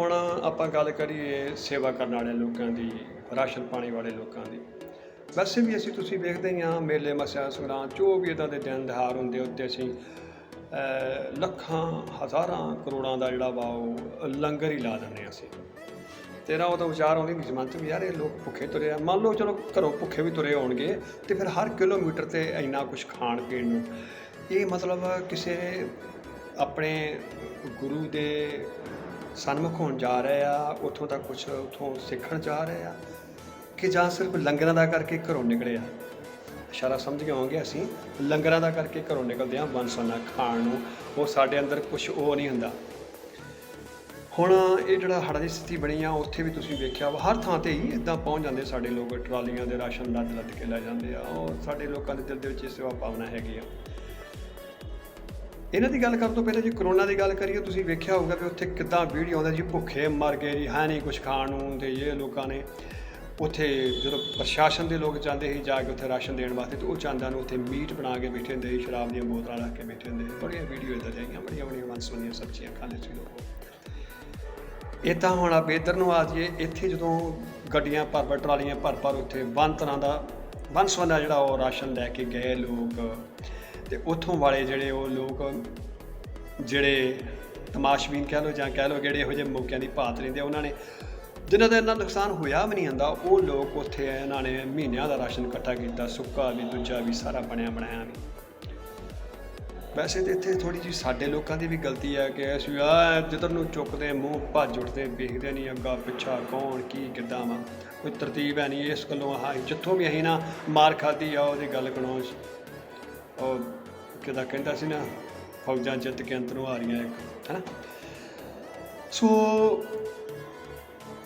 ਹੁਣ ਆਪਾਂ ਗੱਲ ਕਰੀਏ ਸੇਵਾ ਕਰਨ ਵਾਲੇ ਲੋਕਾਂ ਦੀ, ਰਾਸ਼ਨ ਪਾਣੀ ਵਾਲੇ ਲੋਕਾਂ ਦੀ। ਵੈਸੇ ਵੀ ਅਸੀਂ ਤੁਸੀਂ ਵੇਖਦੇ ਹੀ ਹਾਂ ਮੇਲੇ, ਮਸਿਆ, ਸੰਗਰਾਂਦ, ਜੋ ਵੀ ਇਦਾਂ ਦੇ ਦਿਨ ਦਿਹਾੜ ਹੁੰਦੇ ਉੱਤੇ ਅਸੀਂ ਲੱਖਾਂ, ਹਜ਼ਾਰਾਂ ਕਰੋੜਾਂ ਦਾ ਜਿਹੜਾ ਵਾ ਉਹ ਲੰਗਰ ਹੀ ਲਾ ਦਿੰਦੇ ਹਾਂ ਅਸੀਂ। ਤੇਰਾ ਉਹ ਤਾਂ ਵਿਚਾਰ ਆਉਂਦੀ ਨਹੀਂ ਮਨ ਚ ਵੀ ਯਾਰ ਇਹ ਲੋਕ ਭੁੱਖੇ ਤੁਰੇ ਆ। ਮੰਨ ਲਓ ਚਲੋ ਘਰੋਂ ਭੁੱਖੇ ਵੀ ਤੁਰੇ ਹੋਣਗੇ ਤੇ ਫਿਰ ਹਰ ਕਿਲੋਮੀਟਰ ਤੇ ਇੰਨਾ ਕੁਝ ਖਾਣ ਪੀਣ ਨੂੰ। ਇਹ ਮਤਲਬ ਕਿਸੇ ਆਪਣੇ ਗੁਰੂ ਦੇ ਸਨਮੁਖ ਹੋਣ ਜਾ ਰਹੇ ਆ, ਉੱਥੋਂ ਦਾ ਕੁਝ ਉੱਥੋਂ ਸਿੱਖਣ ਜਾ ਰਹੇ ਆ, ਕਿ ਜਾਂ ਸਿਰਫ ਲੰਗਰਾਂ ਦਾ ਕਰਕੇ ਘਰੋਂ ਨਿਕਲੇ ਆ। ਇਸ਼ਾਰਾ ਸਮਝ ਗਏ ਹੋਵਾਂਗੇ ਅਸੀਂ, ਲੰਗਰਾਂ ਦਾ ਕਰਕੇ ਘਰੋਂ ਨਿਕਲਦੇ ਆ, ਬਨਸੋਨਾ ਖਾਣ ਨੂੰ, ਉਹ ਸਾਡੇ ਅੰਦਰ ਕੁਝ ਉਹ ਨਹੀਂ ਹੁੰਦਾ। ਹੁਣ ਇਹ ਜਿਹੜਾ ਹੜ੍ਹਾਂ ਦੀ ਸਥਿਤੀ ਬਣੀ ਆ, ਉੱਥੇ ਵੀ ਤੁਸੀਂ ਵੇਖਿਆ ਵਾ, ਹਰ ਥਾਂ ਤੇ ਹੀ ਇਦਾਂ ਪਹੁੰਚ ਜਾਂਦੇ ਸਾਡੇ ਲੋਕ, ਟਰਾਲੀਆਂ ਦੇ ਰਾਸ਼ਨ ਲੱਦ ਲੱਦ ਕੇ ਲੈ ਜਾਂਦੇ ਆ, ਔਰ ਸਾਡੇ ਲੋਕਾਂ ਦੇ ਦਿਲ ਦੇ ਵਿੱਚ ਇਹ ਸੇਵਾ ਭਾਵਨਾ ਹੈਗੀ ਆ। ਇਹਨਾਂ ਦੀ ਗੱਲ ਕਰਨ ਤੋਂ ਪਹਿਲਾਂ ਜੇ ਕਰੋਨਾ ਦੀ ਗੱਲ ਕਰੀਏ, ਤੁਸੀਂ ਵੇਖਿਆ ਹੋਊਗਾ ਵੀ ਉੱਥੇ ਕਿੱਦਾਂ ਵੀਡੀਓ ਆਉਂਦਾ ਜੀ, ਭੁੱਖੇ ਮਰ ਗਏ ਜੀ, ਹੈ ਨਹੀਂ ਕੁਝ ਖਾਣ ਨੂੰ ਤੇ ਇਹ ਲੋਕਾਂ ਨੇ ਉੱਥੇ ਜਦੋਂ ਪ੍ਰਸ਼ਾਸਨ ਦੇ ਲੋਕ ਜਾਂਦੇ ਸੀ ਜਾ ਕੇ ਉੱਥੇ ਰਾਸ਼ਨ ਦੇਣ ਵਾਸਤੇ ਤੇ ਉਹ ਚਾਂਦਿਆਂ ਨੂੰ ਉੱਥੇ ਮੀਟ ਬਣਾ ਕੇ ਬੈਠੇ ਹੁੰਦੇ ਸੀ, ਸ਼ਰਾਬ ਦੀਆਂ ਬੋਤਲਾਂ ਰੱਖ ਕੇ ਬੈਠੇ ਹੁੰਦੇ ਸੀ। ਬੜੀਆਂ ਵੀਡੀਓ ਇਦਾਂ ਜਾਈਆਂ ਬੜੀਆਂ ਬੜੀਆਂ ਵੰਸਵੰਨੀਆਂ ਸਬਜ਼ੀਆਂ ਖਾਂਦੇ ਸੀ ਲੋਕ। ਇਹ ਤਾਂ ਹੁਣ ਆ ਬੇਦਰ ਨੂੰ ਆ ਜਾਈਏ ਇੱਥੇ ਜਦੋਂ ਗੱਡੀਆਂ ਭਰ ਭਰ, ਟਰਾਲੀਆਂ ਭਰ ਭਰ ਉੱਥੇ ਬੰਦ ਤਰ੍ਹਾਂ ਦਾ ਬੰਸਵੰਨਾ ਜਿਹੜਾ ਉਹ ਰਾਸ਼ਨ ਲੈ ਕੇ ਗਏ ਲੋਕ। ਤੇ ਉੱਥੋਂ ਵਾਲੇ ਜਿਹੜੇ ਉਹ ਲੋਕ ਜਿਹੜੇ ਤਮਾਸ਼ਬੀਨ ਕਹਿ ਲਓ ਜਾਂ ਕਹਿ ਲਓ ਜਿਹੜੇ ਇਹੋ ਜਿਹੇ ਮੌਕਿਆਂ ਦੀ ਭਾਤ ਰਹਿੰਦੇ ਆ, ਉਹਨਾਂ ਨੇ ਜਿਨ੍ਹਾਂ ਦਾ ਇੰਨਾ ਨੁਕਸਾਨ ਹੋਇਆ ਵੀ ਨਹੀਂ ਹੁੰਦਾ ਉਹ ਲੋਕ ਉੱਥੇ ਇਹਨਾਂ ਨੇ ਮਹੀਨਿਆਂ ਦਾ ਰਾਸ਼ਨ ਇਕੱਠਾ ਕੀਤਾ ਸੁੱਕਾ ਵੀ ਦੂਜਾ ਵੀ ਸਾਰਾ ਬਣਿਆ ਬਣਾਇਆ ਵੀ। ਵੈਸੇ ਤੇ ਇੱਥੇ ਥੋੜੀ ਜਿਹੀ ਸਾਡੇ ਲੋਕਾਂ ਦੀ ਵੀ ਗਲਤੀ ਹੈ ਕਿ ਅਸੀਂ ਆ ਜਿੱਧਰ ਨੂੰ ਚੁੱਕਦੇ ਮੂੰਹ ਭੱਜ ਉੱਠਦੇ ਵੇਖਦੇ ਨਹੀਂ ਅੱਗਾ ਪਿੱਛਾ ਕੌਣ ਕੀ ਕਿੱਦਾਂ ਵਾ। ਕੋਈ ਤਰਤੀਬ ਹੈ ਨਹੀਂ ਇਸ ਗੱਲੋਂ ਆਹ ਜਿੱਥੋਂ ਵੀ ਅਸੀਂ ਨਾ ਮਾਰ ਖਾਦੀ ਆ ਉਹਦੀ ਗੱਲ ਕਣੋ ਉਹ ਕਿਦਾ ਕਹਿੰਦਾ ਸੀ ਨਾ, ਫੌਜਾਂ ਜਿੱਤ ਕੇ ਅੰਤ ਨੂੰ ਆ ਰਹੀਆਂ ਇੱਕ, ਹੈਨਾ? ਸੋ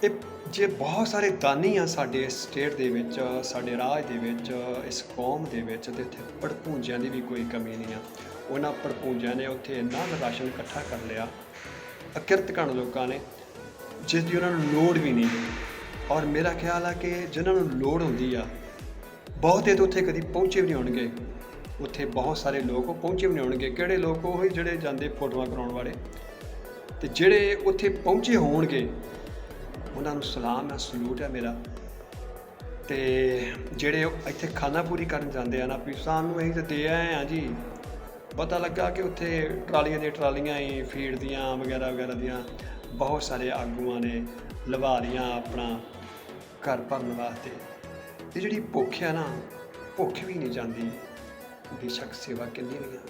ਇਹ ਜੇ ਬਹੁਤ ਸਾਰੇ ਦਾਨੀ ਆ ਸਾਡੇ ਸਟੇਟ ਦੇ ਵਿੱਚ, ਸਾਡੇ ਰਾਜ ਦੇ ਵਿੱਚ, ਇਸ ਕੌਮ ਦੇ ਵਿੱਚ, ਤੇ ਇੱਥੇ ਪੜਪੂੰਜਿਆਂ ਦੀ ਵੀ ਕੋਈ ਕਮੀ ਨਹੀਂ ਆ। ਉਹਨਾਂ ਪੜਪੂੰਜਿਆਂ ਨੇ ਉੱਥੇ ਇੰਨਾ ਕੁ ਰਾਸ਼ਨ ਇਕੱਠਾ ਕਰ ਲਿਆ ਅਕਿਰਤਕਣ ਲੋਕਾਂ ਨੇ, ਜਿਸ ਦੀ ਉਹਨਾਂ ਨੂੰ ਲੋੜ ਵੀ ਨਹੀਂ। ਔਰ ਮੇਰਾ ਖਿਆਲ ਆ ਕਿ ਜਿਨ੍ਹਾਂ ਨੂੰ ਲੋੜ ਹੁੰਦੀ ਆ, ਬਹੁਤੇ ਤਾਂ ਉੱਥੇ ਕਦੀ ਪਹੁੰਚੇ ਵੀ ਨਹੀਂ ਹੋਣਗੇ। ਉੱਥੇ ਬਹੁਤ ਸਾਰੇ ਲੋਕ ਉਹ ਪਹੁੰਚੇ ਵੀ ਨਹੀਂ ਹੋਣਗੇ। ਕਿਹੜੇ ਲੋਕ? ਉਹ ਜਿਹੜੇ ਜਾਂਦੇ ਫੋਟੋਆਂ ਕਰਾਉਣ ਵਾਲੇ। ਤੇ ਜਿਹੜੇ ਉੱਥੇ ਪਹੁੰਚੇ ਹੋਣਗੇ, ਉਹਨਾਂ ਨੂੰ ਸਲਾਮ ਹੈ, ਸਲੂਟ ਹੈ ਮੇਰਾ। ਤੇ ਜਿਹੜੇ ਇੱਥੇ ਖਾਣਾ ਪੂਰੀ ਕਰਨ ਜਾਂਦੇ ਆ ਨਾ ਵੀ ਸਾਨੂੰ ਅਸੀਂ ਤੇ ਦੇ ਆਏ ਆ ਜੀ। ਪਤਾ ਲੱਗਾ ਕਿ ਉੱਥੇ ਟਰਾਲੀਆਂ ਦੀਆਂ ਟਰਾਲੀਆਂ ਹੀ ਫੀਡ ਦੀਆਂ, ਵਗੈਰਾ ਵਗੈਰਾ ਦੀਆਂ ਬਹੁਤ ਸਾਰੇ ਆਗੂਆਂ ਨੇ ਲਵਾ ਲੀਆਂ ਆਪਣਾ ਘਰ ਭਰਨ ਵਾਸਤੇ। ਇਹ ਜਿਹੜੀ ਭੁੱਖ ਆ ਨਾ, ਭੁੱਖ ਵੀ ਨਹੀਂ ਜਾਂਦੀ। ਬੇਸ਼ੱਕ ਸੇਵਾ ਕਿੰਨੀ ਵੀ ਆ